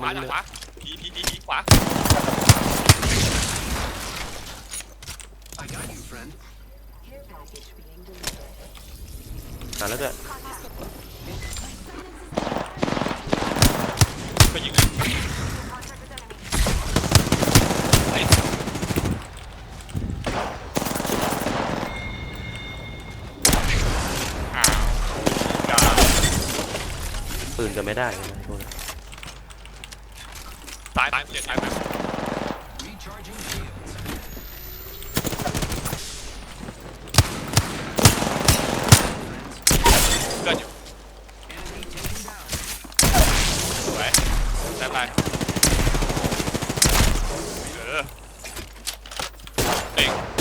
ขวามันจากเลยขวาผีผีผีผีขวา I got you, friend. Care package being delivered. หาแล้วด้วยไปยิงเลยไอ้อ้าวอย่าปืนจะไม่ได้เลยนะพวกนี้ ตายตายเจ็บตายไปเกิดอยู่สวยได้ไปเออเด้ง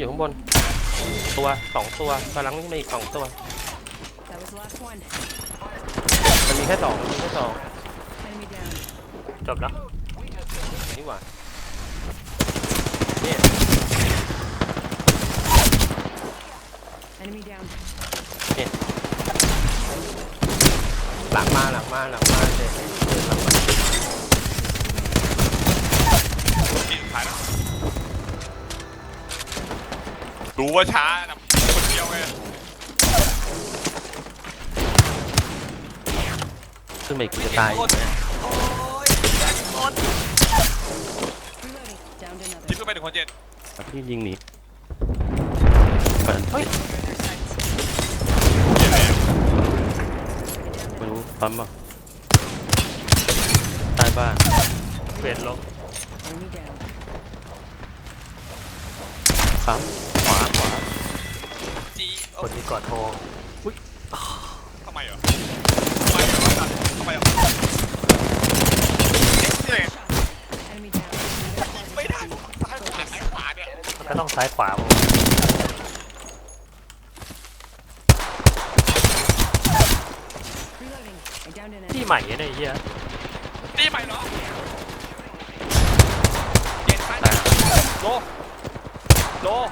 อยู่ข้างบน ตัวสองตัวกำลังวิ่งมาอีกสองตัว That was the last one. มันมีแค่สองมันมีแค่สอง Enemy down. จบแล้วนี่หว่าเนี่ย Enemy down. หลังมาหลังมาหลังมาเด็เดินหลังมาทีสุดท้ายแล้ว รู้ว่าช้านะคนเดียวไงขึ้นมาอีกกูจะตายอีกนะโอ้ยโคตร Reloading. Down to another. ทิ้งขึ้นไปหนึ่งคนเจ็ดแต่พี่ยิงหนีเปิดเฮ้ย Their sights. เจ็ดเลยไม่รู้ปั๊มป่ะใต้บ้านเปลี่ยนลง Enemy down. ปั๊มขวาขวาจีคนที่กอดโทรทำไมเหรอทำไมเหรอทำไมเหรอเอ๊ะ Enemy down. ไม่ได้ซ้ายขวาซ้ายขวาเนี่ยมันก็ต้องซ้ายขวา Reloading. I downed an ที่ enemy. ใหม่เนี่ยไอ้เฮียนี่ใหม่เหรอเจ็ดซ้ายนะโล โล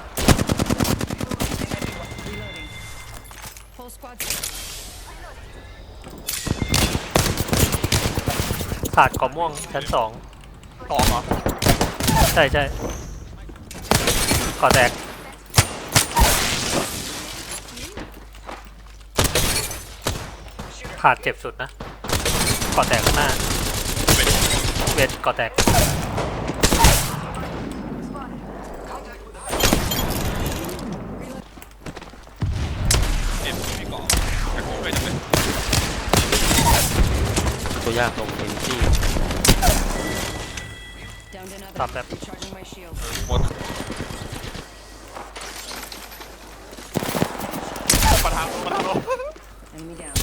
Reloading. Full squad. ขาดกอม่วงชั้นสองสองเหรอใช่ใช่ก่อแตกขาดเจ็บสุดนะก่อแตกข้างหน้าเป็นเวทก่อแตก เจ็ดไม่ก่อ แต่กูไม่จำเป็นตัวยากตรงเอ็นจี Downed another. Stop that. Recharging my shield. หมดประธานประธานโล Enemy down.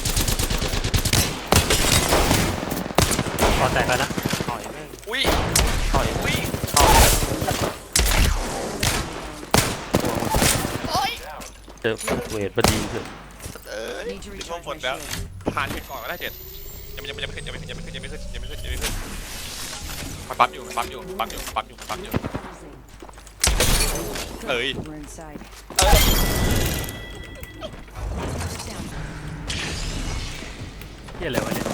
ก่อแตกแล้วนะถอยแม่งอุ้ยถอยอุ้ยถอยเจอเวทพอดีคือเอ้ย Need to ถึงช่วง recharge ฝน my แล้ว shield. ทานเผ็ดก่อนก็ได้เจ็ดยังไม่ยังไม่ยังไม่ขึ้นยังไม่ขึ้นยังไม่ขึ้นยังไม่ขึ้นยังไม่ขึ้นยังไม่ขึ้นมันปั๊มอยู่มันปั๊มอยู่ปั๊มอยู่ปั๊มอยู่ปั๊มอยู่ Good. Ơi. We're inside. เอ้ย Down. เฮียอะไรวะเนี่ย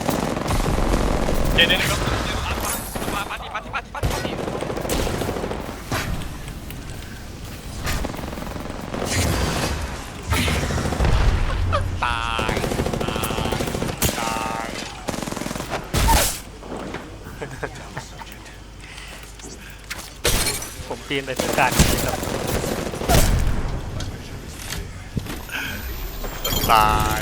เดี๋ยวเดี๋ยวเดี๋ยวเดี๋ ผมปีนไปสกัดครับตาย